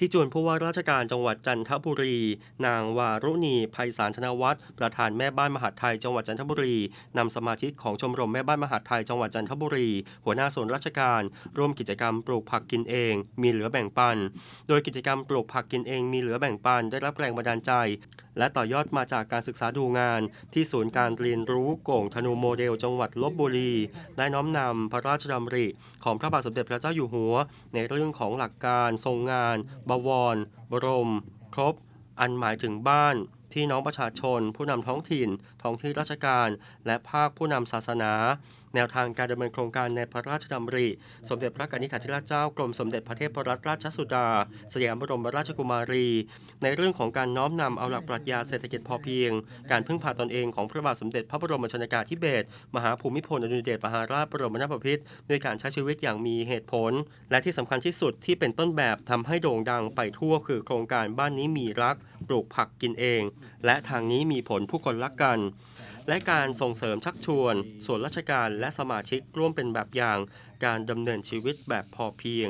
ที่จวนผู้ว่าราชการจังหวัดจันทบุรี นางวารุณีไพศาลธนวัฒน์ประธานแม่บ้านมหาดไทยจังหวัดจันทบุรีนำสมาชิกของชมรมแม่บ้านมหาดไทยจังหวัดจันทบุรี หัวหน้าส่วนราชการ ร่วมกิจกรรมปลูกผักกินเอง มีเหลือแบ่งปัน โดยกิจกรรมปลูกผักกินเองมีเหลือแบ่งปันได้รับแรงบันดาลใจและต่อยอดมาจากการศึกษาดูงาน ที่ศูนย์การเรียนรู้โก่งธนูโมเดล จังหวัดลบบุรี ได้น้อมนำพระราชดำริ ของพระบาทสมเด็จพระเจ้าอยู่หัว ในเรื่องของหลักการ ทรงงาน บวร บรม ครบ อันหมายถึงบ้าน ที่น้องประชาชน ผู้นำท้องถิ่น ท้องที่ราชการ และภาคผู้นำศาสนา แนวทางการดำเนินโครงการในพระราชดำริ สมเด็จพระกนิษฐาธิราชเจ้ากรมสมเด็จพระเทพรัตนราชสุดา สยามบรมราชกุมารี ในเรื่องของการน้อมนำเอาหลักปรัชญาเศรษฐกิจพอเพียง การพึ่งพาตนเองของพระบาทสมเด็จพระบรมชนกาธิเบศรมหาภูมิพลอดุลยเดชมหาราชบรมนาถบพิตรด้วยการใช้ชีวิตอย่างมีเหตุผล และที่สำคัญที่สุดที่เป็นต้นแบบทำให้โด่งดังไปทั่วคือโครงการบ้านนี้มีรัก ปลูกผักกินเอง และทางนี้มีผลผู้คนรักกัน และการส่งเสริมชักชวน ส่วนราชการและสมาชิกร่วมเป็นแบบอย่าง การดำเนินชีวิตแบบพอเพียง